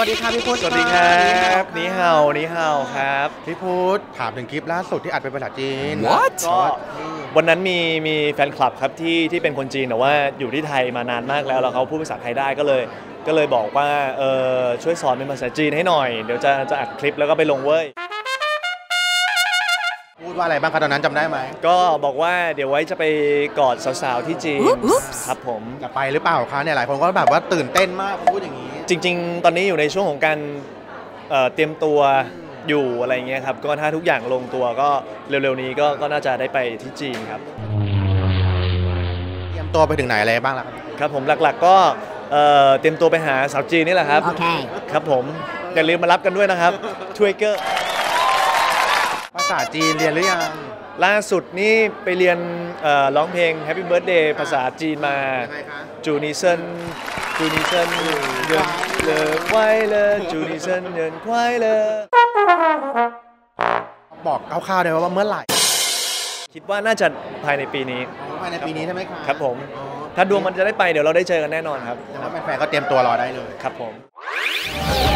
วัสดีครับพี่พุทธสวัสดีครับนี่เฮานี่เฮาครับพี่พุทธถามถึงคลิปล่าสุดที่อัดเป็นภาษาจีนก็วันนั้นมีมีแฟนคลับครับที่ที่เป็นคนจีนแต่ว่าอยู่ที่ไทยมานานมากแล้วแล้วเขาพูดภาษาไทยได้ก็เลย ก็เลยบอกว่าเออช่วยสอนเป็นภาษาจีนให้หน่อย เดี๋ยวจะจะอัดคลิปแล้วก็ไปลงเว้ยพูดว่าอะไรบ้างครับตอนนั้นจำได้ไหมก็บอกว่าเดี๋ยวไว้จะไปกอดสาวๆที่จีนครับผมจะไปหรือเปล่าคะเนี่ยหลายคนก็แบบว่าตื่นเต้นมากพูดอย่างนี้ จริง ๆ ตอนนี้อยู่ในช่วงของการเอ่อเตรียมตัวอยู่อะไรเงี้ยครับ ก็ถ้าทุกอย่างลงตัวก็เร็วๆนี้ก็ก็น่าจะได้ไปที่จีนครับ เตรียมตัวไปถึงไหนอะไรบ้างแล้วครับ ครับผมหลักๆก็เอ่อเตรียมตัวไปหาสาวจีนนี่แหละครับ Okay. ครับผมอย่าลืมมารับกันด้วยนะครับช่วยเกอร์ ภาษาจีนเรียนหรือยัง ล่าสุดนี่ไปเรียนเอ่อร้องเพลง Happy Birthday ภาษาจีนมายังไงคะจูนิเซนจูนิเซนเยินเลอควายเลอจูนิเซนเยินควายเลอบอกคร่าวๆได้ว่าเมื่อไหร่ คิดว่าน่าจะภายในปีนี้อ๋อภายในปีนี้ใช่ไหมคะครับผมอ๋อถ้าดวงมันจะได้ไปเดี๋ยวเราได้เจอกันแน่นอนครับแต่ว่าแฟนๆก็เตรียมตัวรอได้เลยครับผมค